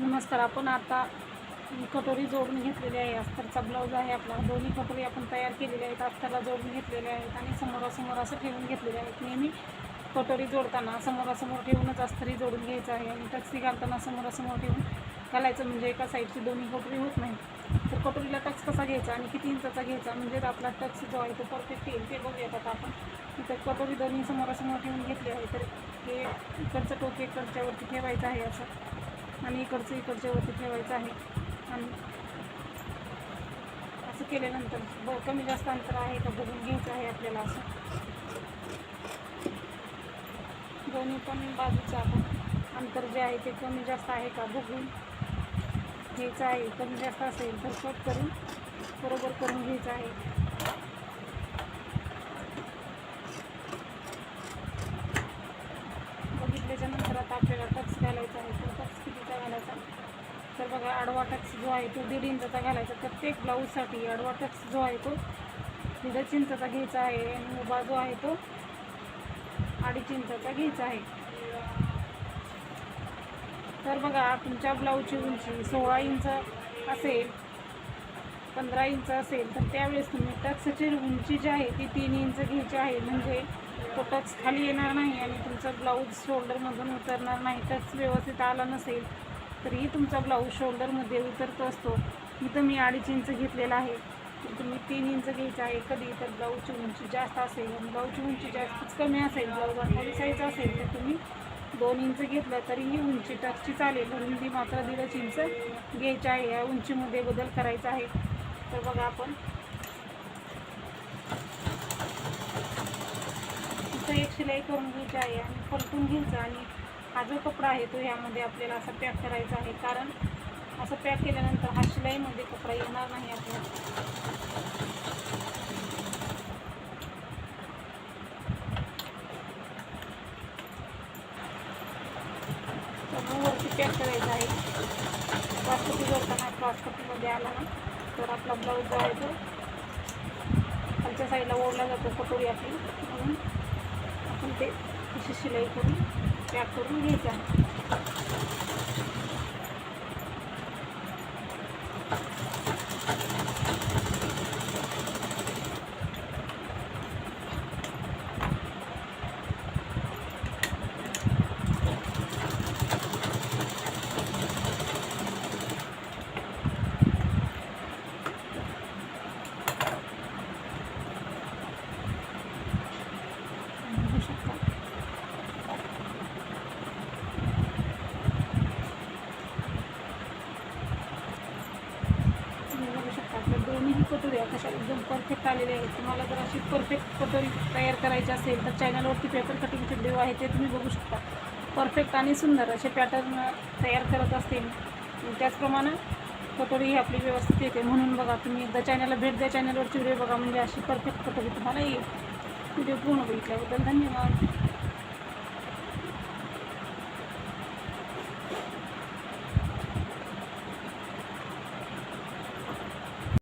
नमस्कार आपण आता कटोरी जोडून घेतलेली आहे. अस्तरचा ब्लाऊज आहे आपला. दोन्ही कटोरी आपण तयार केलेल्या आहेत. अस्तरला जोडून घेतलेल्या आहेत आणि समोरासमोर असं ठेवून घेतलेले आहेत. नेहमी कटोरी जोडताना समोरासमोर ठेवूनच अस्तरी जोडून घ्यायचं आहे आणि टक्सी घालताना समोरासमोर ठेवून घालायचं म्हणजे एका साईडची दोन्ही कटोरी होत नाही. तर कटोरीला टक्स कसा घ्यायचा आणि किती इंचाचा घ्यायचा म्हणजे आपला टक्स जो आहे तो परफेक्ट येईल. ते बघूयात आता आपण. इथं कटोरी दोन्ही समोरासमोर ठेवून घेतली आहे. तर हे इकडचं टोके इकडच्यावरती ठेवायचं आहे असं. आणि इकडचं इकडच्या वरती ठेवायचं आहे. आणि असं केल्यानंतर ब कमी जास्त अंतर आहे का बघून घ्यायचं आहे आपल्याला असं. दोन्ही पण बाजूचं आपण अंतर जे आहे ते कमी जास्त आहे का बघून घ्यायचं आहे. कमी जास्त असेल तर कट करून बरोबर करून घ्यायचं आहे बघितल्याच्या नंतर आता आपल्याला टक्स घालायचा आहे तो टक्स कितीचा घालायचा सगळा आडवा टक्स जो आहे तो दीड इंचाचा घालायचा. प्रत्येक ब्लाऊजसाठी आडवा टक्स जो आहे तो दीडच इंचाचा घ्यायचा आहे आणि उभा जो आहे तो अडीच इंचाचा घ्यायचा आहे. तर बघा तुमच्या ब्लाऊजची उंची सोळा इंच असेल पंधरा इंच असेल तर त्यावेळेस तुम्ही टक्सची उंची जी आहे ती तीन इंच घ्यायची आहे. म्हणजे तो टक्स खाली येणार नाही आणि तुमचा ब्लाऊज शोल्डरमधून उतरणार नाही. टक्स व्यवस्थित आला नसेल तरीही तुमचा ब्लाऊज शोल्डरमध्ये उतरतो असतो. इथं मी अडीच इंच घेतलेला आहे. तर तुम्ही तीन इंच घ्यायचं आहे. कधी तर ब्लाऊजची उंची जास्त असेल आणि ब्लाऊजची उंची जास्तच कमी असेल ब्लाऊज अठ्ठावीस साईज असेल तर तुम्ही दोन इंच घेतलं तरीही उंची टक्सची चालेल. रुंदी मात्र दीडच इंच घ्यायची आहे. या उंचीमध्ये बदल करायचा आहे. तर बघा आपण. इथं एक शिलाई करून घ्यायची आहे आणि पलटून घ्यायचं आणि हा जो कपडा आहे तो ह्यामध्ये आपल्याला असा पॅक करायचा आहे. कारण असं पॅक केल्यानंतर हा शिलाईमध्ये कपडा येणार नाही आपल्याला वरती पॅक करायचं आहे. क्रॉसपट्टी करताना क्रॉसपट्टीमध्ये आला ना तर आपला ब्लाऊज जो आहे तो खालच्या साईडला ओढला जातो कटोरी आपली. म्हणून आपण ते अशी शिलाई करून पॅक करून घ्यायचं आहे बघू शकता तुम्ही बघू शकता आपल्या दोन्हीही कटोऱ्या कशा एकदम परफेक्ट आलेल्या आहेत तुम्हाला जर अशी परफेक्ट कटोरी तयार करायची असेल तर चॅनलवरती पेपर कटिंगचे व्हिडिओ आहे ते तुम्ही बघू शकता. परफेक्ट आणि सुंदर असे पॅटर्न तयार करत असतील. त्याचप्रमाणे कटोरी ही आपली व्यवस्थित येते. म्हणून बघा तुम्ही एकदा चॅनलला भेट द्या. चॅनलवरची व्हिडिओ बघा. म्हणजे अशी परफेक्ट कटोरी तुम्हाला येईल. व्हिडिओ पूर्ण बघितल्याबद्दल धन्यवाद.